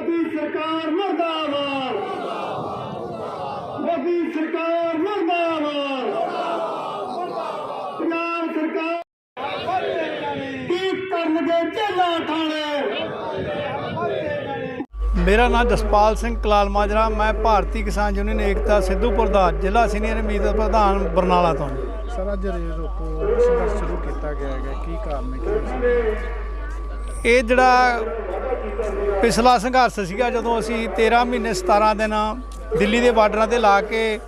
ਮੋਦੀ ਸਰਕਾਰ ਮਰਦਾਬਾਦ। ਮੋਦੀ ਸਰਕਾਰ ਮਰਦਾਬਾਦ। ਪੰਜਾਬ ਸਰਕਾਰ ਕੀ ਕਰਨਗੇ ਝੱਲਾ ਥਾਣੇ ਮੇਰਾ ਨਾਮ ਜਸਪਾਲ ਸਿੰਘ ਕਲਾਲ ਮਾਜਰਾ। ਮੈਂ ਭਾਰਤੀ ਕਿਸਾਨ ਯੂਨੀਅਨ ਏਕਤਾ ਸਿੱਧੂਪੁਰ ਦਾ ਜ਼ਿਲ੍ਹਾ ਸੀਨੀਅਰ ਮੀਤ ਪ੍ਰਧਾਨ ਬਰਨਾਲਾ ਤੋਂ। ਸਰ ਅੱਜ ਰੇਲ ਰੋਕੋ ਸੰਘਰਸ਼ ਸ਼ੁਰੂ ਕੀਤਾ ਗਿਆ ਹੈਗਾ। ਕੀ ਕਾਰਨ ਹੈ? ਕੀ ਇਹ ਜਿਹੜਾ ਪਿਛਲਾ ਸੰਘਰਸ਼ ਸੀਗਾ ਜਦੋਂ ਅਸੀਂ 13 ਮਹੀਨੇ 17 ਦਿਨ ਦਿੱਲੀ ਦੇ ਬਾਰਡਰਾਂ ਤੇ ਲਾ ਕੇ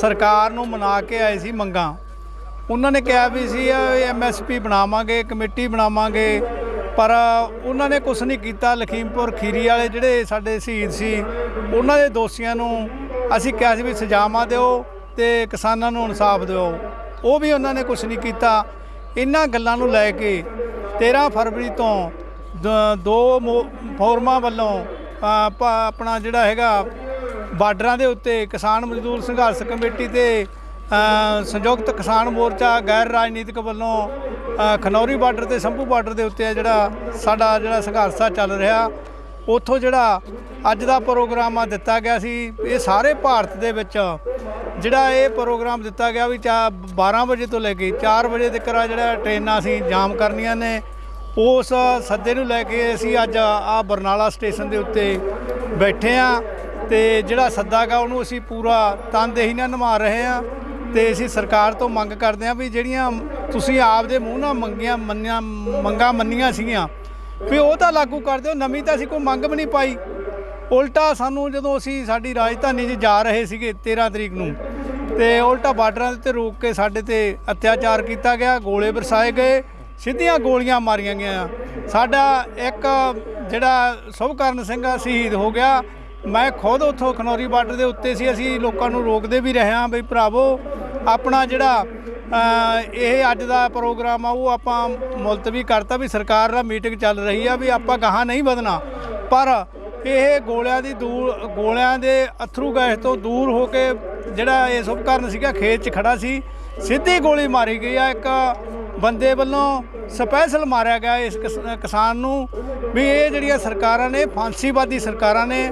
ਸਰਕਾਰ ਨੂੰ ਮਨਾ ਕੇ ਆਏ ਸੀ ਮੰਗਾਂ, ਉਹਨਾਂ ਨੇ ਕਿਹਾ ਵੀ ਸੀ ਐਮਐਸਪੀ ਬਣਾਵਾਂਗੇ, ਕਮੇਟੀ ਬਣਾਵਾਂਗੇ, ਪਰ ਉਹਨਾਂ ਨੇ ਕੁਝ ਨਹੀਂ ਕੀਤਾ। ਲਖੀਮਪੁਰ, ਖੀਰੀ ਵਾਲੇ ਜਿਹੜੇ ਸਾਡੇ ਸ਼ਹੀਦ ਸੀ, ਉਹਨਾਂ ਦੇ ਦੋਸ਼ੀਆਂ ਨੂੰ ਅਸੀਂ ਕਿਹਾ ਸੀ ਵੀ ਸਜ਼ਾਵਾਂ ਦਿਓ ਤੇ ਕਿਸਾਨਾਂ ਨੂੰ ਇਨਸਾਫ ਦਿਓ। ਉਹ ਵੀ ਉਹਨਾਂ ਨੇ ਕੁਝ ਨਹੀਂ ਕੀਤਾ। ਇਹਨਾਂ ਗੱਲਾਂ ਨੂੰ ਲੈ ਕੇ 13 ਫਰਵਰੀ ਤੋਂ ਦ- ਦੋ ਮੋ- ਫੋਰਮਾਂ ਵੱਲੋਂ ਅ, ਪ- ਆਪਣਾ ਜਿਹੜਾ ਹੈਗਾ ਬਾਰਡਰਾਂ ਦੇ ਉੱਤੇ ਕਿਸਾਨ ਮਜ਼ਦੂਰ ਸੰਘਰਸ਼ ਕਮੇਟੀ ਤੇ ਅ, ਸੰਯੁਕਤ ਕਿਸਾਨ ਮੋਰਚਾ ਗੈਰ ਰਾਜਨੀਤਿਕ ਵੱਲੋਂ ਅ, ਖਨੌਰੀ ਬਾਰਡਰ ਤੇ ਸੰਭੂ ਬਾਰਡਰ ਦੇ ਉੱਤੇ ਆ ਜਿਹੜਾ ਸਾਡਾ ਜਿਹੜਾ ਸੰਘਰਸ਼ ਆ ਚੱਲ ਰਿਹਾ। ਉੱਥੋਂ ਜਿਹੜਾ ਅੱਜ ਦਾ ਪ੍ਰੋਗਰਾਮ ਆ ਦਿੱਤਾ ਗਿਆ ਸੀ ਇਹ ਸਾਰੇ ਭਾਰਤ ਦੇ ਵਿੱਚ ਜਿਹੜਾ ਇਹ ਪ੍ਰੋਗਰਾਮ ਦਿੱਤਾ ਗਿਆ ਵੀ ਚਾ 12 ਵਜੇ ਤੋਂ ਲੈ ਕੇ 4 ਵਜੇ ਤੱਕ ਆ ਜਿਹੜਾ ਟ੍ਰੇਨਾਂ ਅਸੀਂ ਜਾਮ ਕਰਨੀਆਂ ਨੇ। ਉਸ ਸੱਦੇ ਨੂੰ ਲੈ ਕੇ ਅਸੀਂ ਅੱਜ ਆ ਬਰਨਾਲਾ ਸਟੇਸ਼ਨ ਦੇ ਉੱਤੇ ਬੈਠੇ ਆ ਤੇ ਜਿਹੜਾ ਸੱਦਾ ਗਾ ਉਹਨੂੰ ਅਸੀਂ ਪੂਰਾ ਤਨਦੇਹੀ ਨਾਲ ਨਿਭਾ ਰਹੇ ਆ ਤੇ ਅਸੀਂ ਸਰਕਾਰ ਤੋਂ ਮੰਗ ਕਰਦੇ ਆ ਵੀ ਜਿਹੜੀਆਂ ਤੁਸੀਂ ਆਪ ਦੇ ਮੂੰਹ ਨਾਲ ਮੰਗੀਆਂ, ਮੰਨੀਆਂ, ਮੰਗਾਂ ਮੰਨੀਆਂ ਸੀਗੀਆਂ, ਵੀ ਉਹ ਤਾਂ ਲਾਗੂ ਕਰ ਦਿਓ, ਨਵੀਂ ਤਾਂ ਅਸੀਂ ਕੋਈ ਮੰਗ ਵੀ ਨਹੀਂ ਪਾਈ। ਉਲਟਾ ਸਾਨੂੰ ਜਦੋਂ ਅਸੀਂ ਸਾਡੀ ਰਾਜਧਾਨੀ 'ਚ ਜਾ ਰਹੇ ਸੀਗੇ 13 ਤਰੀਕ ਨੂੰ, ਤੇ ਉਲਟਾ ਬਾਰਡਰਾਂ ਦੇ ਉੱਤੇ ਰੋਕ ਕੇ ਸਾਡੇ ਤੇ ਅਤਿਆਚਾਰ ਕੀਤਾ ਗਿਆ, ਗੋਲੇ ਬਰਸਾਏ ਗਏ ਸਿੱਧੀਆਂ ਗੋਲੀਆਂ ਮਾਰੀਆਂ ਗਈਆਂ। ਸਾਡਾ ਇੱਕ ਜਿਹੜਾ ਸੁਭਕਰਨ ਸਿੰਘ ਆ, ਸ਼ਹੀਦ ਹੋ ਗਿਆ। ਮੈਂ ਖੁਦ ਉੱਥੋਂ ਖਨੌਰੀ ਬਾਰਡਰ ਦੇ ਉੱਤੇ ਸੀ। ਅਸੀਂ ਲੋਕਾਂ ਨੂੰ ਰੋਕਦੇ ਵੀ ਰਹੇ ਹਾਂ ਬਈ ਭਰਾਵੋ, ਆਪਣਾ ਜਿਹੜਾ ਇਹ ਅੱਜ ਦਾ ਪ੍ਰੋਗਰਾਮ ਆ, ਉਹ ਆਪਾਂ ਮੁਲਤਵੀ ਕਰਤਾ ਵੀ ਸਰਕਾਰ ਦਾ ਮੀਟਿੰਗ ਚੱਲ ਰਹੀ ਆ ਵੀ ਆਪਾਂ ਗਾਹਾਂ ਨਹੀਂ ਵਧਣਾ। ਪਰ ਇਹ ਗੋਲਿਆਂ ਦੀ ਦੂਰ, ਗੋਲਿਆਂ ਦੇ ਅਥਰੂ ਗੈਸ ਤੋਂ ਦੂਰ ਹੋ ਕੇ ਜਿਹੜਾ ਇਹ ਸੁਭਕਰਨ ਸੀਗਾ, ਖੇਤ 'ਚ ਖੜਾ ਸੀ। ਸਿੱਧੀ ਗੋਲੀ ਮਾਰੀ ਗਈ ਆ। ਇੱਕ ਬੰਦੇ ਵੱਲੋਂ ਸਪੈਸ਼ਲ ਮਾਰਿਆ ਗਿਆ ਇਸ ਕਿਸਾਨ ਨੂੰ ਵੀ ਇਹ ਜਿਹੜੀਆਂ ਸਰਕਾਰਾਂ ਨੇ, ਫਾਂਸੀਵਾਦੀ ਸਰਕਾਰਾਂ ਨੇ,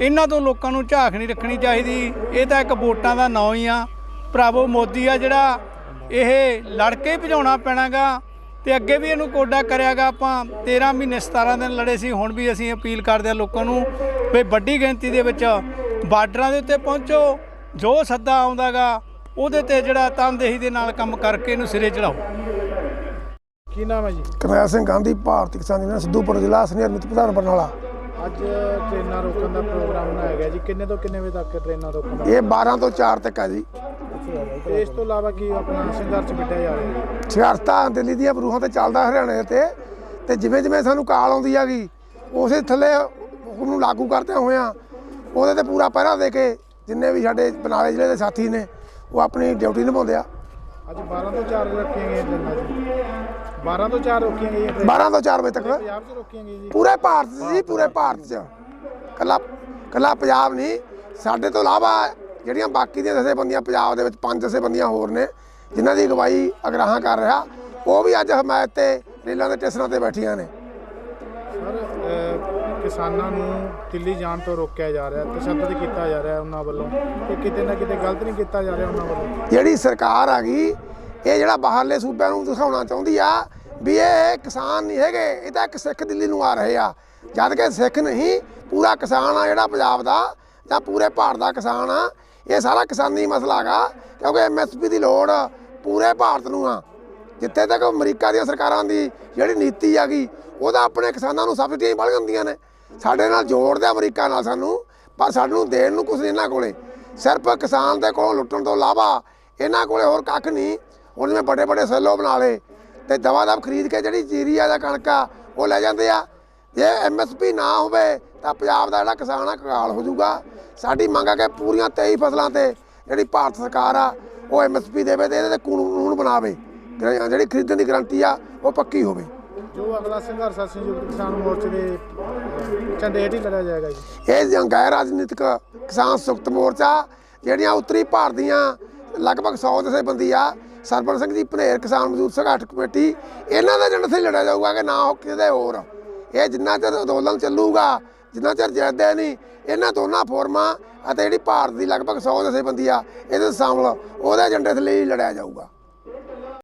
ਇਹਨਾਂ ਤੋਂ ਲੋਕਾਂ ਨੂੰ ਝਾਕ ਨਹੀਂ ਰੱਖਣੀ ਚਾਹੀਦੀ। ਇਹ ਤਾਂ ਇੱਕ ਵੋਟਾਂ ਦਾ ਨਾਂ ਹੀ ਆ। ਭਰਾਵੋ, ਮੋਦੀ ਆ ਜਿਹੜਾ ਇਹ ਲੜ ਕੇ ਹੀ ਭਜਾਉਣਾ ਪੈਣਾਗਾ ਤੇ ਅੱਗੇ ਵੀ ਇਹਨੂੰ ਕੋਡਾ ਕਰਿਆਗਾ। ਆਪਾਂ 13 ਮਹੀਨੇ 17 ਦਿਨ ਲੜੇ ਸੀ, ਹੁਣ ਵੀ ਅਸੀਂ ਅਪੀਲ ਕਰਦੇ ਹਾਂ ਲੋਕਾਂ ਨੂੰ ਵੀ ਵੱਡੀ ਗਿਣਤੀ ਦੇ ਵਿੱਚ ਬਾਰਡਰਾਂ ਦੇ ਉੱਤੇ ਪਹੁੰਚੋ। ਜੋ ਸੱਦਾ ਆਉਂਦਾਗਾ, ਉਹਦੇ ਤੇ ਜਿਹੜਾ ਤਨਦੇਹੀ ਦੇ ਨਾਲ ਕੰਮ ਕਰਕੇ ਇਹਨੂੰ ਸਿਰੇ ਚੜਾਓ। ਕੀ ਨਾਮ ਹੈ ਜੀ? ਕਰਨੈਲ ਸਿੰਘ ਗਾਂਧੀ ਭਾਰਤੀ ਕਿਸਾਨ ਯੂਨੀਅਨ ਸਿੱਧੂਪੁਰ ਜ਼ਿਲ੍ਹਾ ਸੀਨੀਅਰ ਮਿਤ ਪ੍ਰਧਾਨ ਬਰਨਾਲਾ ਅੱਜ ਟ੍ਰੇਨਾਂ ਰੋਕਣ ਦਾ ਪ੍ਰੋਗਰਾਮ ਬਣਾਇਆ ਗਿਆ ਜੀ। ਕਿੰਨੇ ਤੋਂ ਕਿੰਨੇ ਵਜੇ ਤੱਕ ਟ੍ਰੇਨਾਂ ਰੋਕਣ ਦਾ? ਇਹ 12 ਤੋਂ 4 ਤੱਕ ਹੈ ਜੀ। ਤੇ ਇਸ ਤੋਂ ਇਲਾਵਾ ਕੀ ਆਪਣਾ ਸੰਘਰਸ਼ ਵਿੱਢਿਆ ਜਾ ਰਿਹਾ ਜੀ ਸੰਘਰਸ਼ ਤਾਂ ਦਿੱਲੀ ਦੀਆਂ ਬਰੂਹਾਂ ਤੇ ਚੱਲਦਾ ਹਰਿਆਣੇ ਤੇ ਤੇ ਜਿਵੇਂ ਜਿਵੇਂ ਸਾਨੂੰ ਕਾਲ ਆਉਂਦੀ ਹੈਗੀ ਉਸੇ ਥੱਲੇ ਉਹਨੂੰ ਲਾਗੂ ਕਰਦੇ ਹੋਇਆਂ ਉਹਦੇ ਤੇ ਪੂਰਾ ਪਹਿਰਾ ਦੇ ਕੇ ਜਿੰਨੇ ਵੀ ਸਾਡੇ ਬਨਾਲੇ ਜ਼ਿਲ੍ਹੇ ਦੇ ਸਾਥੀ ਨੇ ਉਹ ਆਪਣੀ ਡਿਊਟੀ ਨਿਭਾਉਂਦੇ ਆ। ਅੱਜ 12 ਤੋਂ 4 ਰੱਖੀਆਂ ਗਈਆਂ ਟ੍ਰੇਨਾਂ ਜੀ। 12 ਤੋਂ 4 ਰੋਕੀਆਂ ਗਈਆਂ ਟ੍ਰੇਨਾਂ 12 ਤੋਂ 4 ਵਜੇ ਤੱਕ? ਪੰਜਾਬ 'ਚ ਰੋਕੀਆਂ ਗਈਆਂ ਜੀ। ਪੂਰੇ ਭਾਰਤ 'ਚ ਜੀ ਪੂਰੇ ਭਾਰਤ 'ਚ। ਕੱਲਾ ਕੱਲਾ ਪੰਜਾਬ ਨਹੀਂ ਸਾਡੇ ਤੋਂ ਇਲਾਵਾ ਜਿਹੜੀਆਂ ਬਾਕੀ ਦੀਆਂ ਜਥੇਬੰਦੀਆਂ ਪੰਜਾਬ ਦੇ ਵਿੱਚ ਪੰਜ ਜਥੇਬੰਦੀਆਂ ਹੋਰ ਨੇ ਜਿਨ੍ਹਾਂ ਦੀ ਅਗਵਾਈ ਅਗਰਾਹਾਂ ਕਰ ਰਿਹਾ ਉਹ ਵੀ ਅੱਜ ਹਮਾਇਤ ਤੇ ਰੇਲਾਂ ਦੇ ਸਟੇਸ਼ਨਾਂ ਤੇ ਬੈਠੀਆਂ ਨੇ। ਸਰ ਅਹ, ਕਿਸਾਨਾਂ ਨੂੰ ਦਿੱਲੀ ਜਾਣ ਤੋਂ ਰੋਕਿਆ ਜਾ ਰਿਹਾ ਤਸ਼ੱਦਦ ਕੀਤਾ ਜਾ ਰਿਹਾ ਉਹਨਾਂ ਵੱਲੋਂ ਤੇ ਕਿਤੇ ਨਾ ਕਿਤੇ ਗਲਤ ਨਹੀਂ ਕੀਤਾ ਜਾ ਰਿਹਾ ਉਹਨਾਂ ਵੱਲੋਂ। ਜਿਹੜੀ ਸਰਕਾਰ ਆ ਗਈ ਇਹ ਜਿਹੜਾ ਬਾਹਰਲੇ ਸੂਬਿਆਂ ਨੂੰ ਦਿਖਾਉਣਾ ਚਾਹੁੰਦੀ ਆ ਵੀ ਇਹ ਕਿਸਾਨ ਨਹੀਂ ਹੈਗੇ, ਇਹ ਤਾਂ ਇੱਕ ਸਿੱਖ ਦਿੱਲੀ ਨੂੰ ਆ ਰਹੇ ਆ। ਜਦ ਕਿ ਸਿੱਖ ਨਹੀਂ, ਪੂਰਾ ਕਿਸਾਨ ਆ ਜਿਹੜਾ ਪੰਜਾਬ ਦਾ, ਜਾਂ ਪੂਰੇ ਭਾਰਤ ਦਾ ਕਿਸਾਨ ਆ। ਇਹ ਸਾਰਾ ਕਿਸਾਨੀ ਮਸਲਾ ਹੈਗਾ, ਕਿਉਂਕਿ ਐਮਐਸਪੀ ਦੀ ਲੋੜ ਪੂਰੇ ਭਾਰਤ ਨੂੰ ਆ। ਜਿੱਥੇ ਤੱਕ ਅਮਰੀਕਾ ਦੀਆਂ ਸਰਕਾਰਾਂ ਦੀ ਜਿਹੜੀ ਨੀਤੀ ਆ ਗਈ ਉਹਦਾ ਆਪਣੇ ਕਿਸਾਨਾਂ ਨੂੰ ਸਬਸਿਡੀਆਂ ਬਣ ਜਾਂਦੀਆਂ ਨੇ। ਸਾਡੇ ਨਾਲ ਜੋੜਦੇ ਅਮਰੀਕਾ ਨਾਲ ਸਾਨੂੰ, ਪਰ ਸਾਨੂੰ ਦੇਣ ਨੂੰ ਕੁਝ ਨਹੀਂ ਇਹਨਾਂ ਕੋਲੇ। ਸਿਰਫ ਕਿਸਾਨ ਦੇ ਕੋਲੋਂ ਲੁੱਟਣ ਤੋਂ ਇਲਾਵਾ ਇਹਨਾਂ ਕੋਲੇ ਹੋਰ ਕੱਖ ਨਹੀਂ। ਹੁਣ ਜਿਵੇਂ ਵੱਡੇ ਵੱਡੇ ਸੈਲੋ ਬਣਾ ਲਏ ਤੇ ਦਵਾ ਦਵ ਖਰੀਦ ਕੇ ਜਿਹੜੀ ਜੀਰੀ ਆ ਜਾਂ ਕਣਕ ਆ ਉਹ ਲੈ ਜਾਂਦੇ ਆ। ਜੇ ਐਮਐਸਪੀ ਨਾ ਹੋਵੇ ਤਾਂ ਪੰਜਾਬ ਦਾ ਜਿਹੜਾ ਕਿਸਾਨ ਆ ਕੰਗਾਲ ਹੋ ਜਾਊਗਾ। ਸਾਡੀ ਮੰਗ ਆ ਕਿ ਪੂਰੀਆਂ 23 ਫਸਲਾਂ ਤੇ ਜਿਹੜੀ ਭਾਰਤ ਸਰਕਾਰ ਆ ਉਹ ਐਮਐਸਪੀ ਦੇਵੇ ਤੇ ਇਹਦੇ ਤੇ ਕਾਨੂੰਨ ਬਣਾਵੇ। ਜਿਹੜੀ ਖਰੀਦਣ ਦੀ ਗਰੰਟੀ ਆ ਉਹ ਪੱਕੀ ਹੋਵੇ। ਜੋ ਅਗਲਾ ਸੰਘਰਸ਼ ਆ ਸੰਯੁਕਤ ਕਿਸਾਨ ਮੋਰਚੇ ਦੇ ਝੰਡੇ ਹੇਠ ਹੀ ਲੜਿਆ ਜਾਏਗਾ ਜੀ। ਇਹ ਗੈਰ ਰਾਜਨੀਤਿਕ ਕਿਸਾਨ ਸੰਯੁਕਤ ਮੋਰਚਾ ਜਿਹੜੀਆਂ ਉੱਤਰੀ ਭਾਰਤ ਦੀਆਂ ਲਗਭਗ 100 ਜਥੇਬੰਦੀ ਆ ਸਰਪੰਚ ਸਿੰਘ ਜੀ ਭਨੇਰ ਕਿਸਾਨ ਮਜ਼ਦੂਰ ਸੰਘਰਸ਼ ਕਮੇਟੀ, ਇਹਨਾਂ ਦਾ ਏਜੰਡੇ ਸੇ ਲੜਿਆ ਜਾਊਗਾ, ਕਿ ਨਾ ਹੋ ਕਿਤੇ ਹੋਰ। ਇਹ ਜਿੰਨਾ ਚਿਰ ਅੰਦੋਲਨ ਚੱਲੂਗਾ, ਜਿੰਨਾ ਚਿਰ ਜਿੱਤਦੇ ਨਹੀਂ, ਇਹਨਾਂ ਦੋਨਾਂ ਫੋਰਮਾਂ ਅਤੇ ਜਿਹੜੀ ਭਾਰਤ ਦੀ ਲਗਭਗ 100 ਜਥੇਬੰਦੀ ਆ, ਇਹਦੇ ਸ਼ਾਮਲ ਉਹਦੇ ਏਜੰਡੇ ਥੱਲੇ ਲੜਿਆ ਜਾਊਗਾ।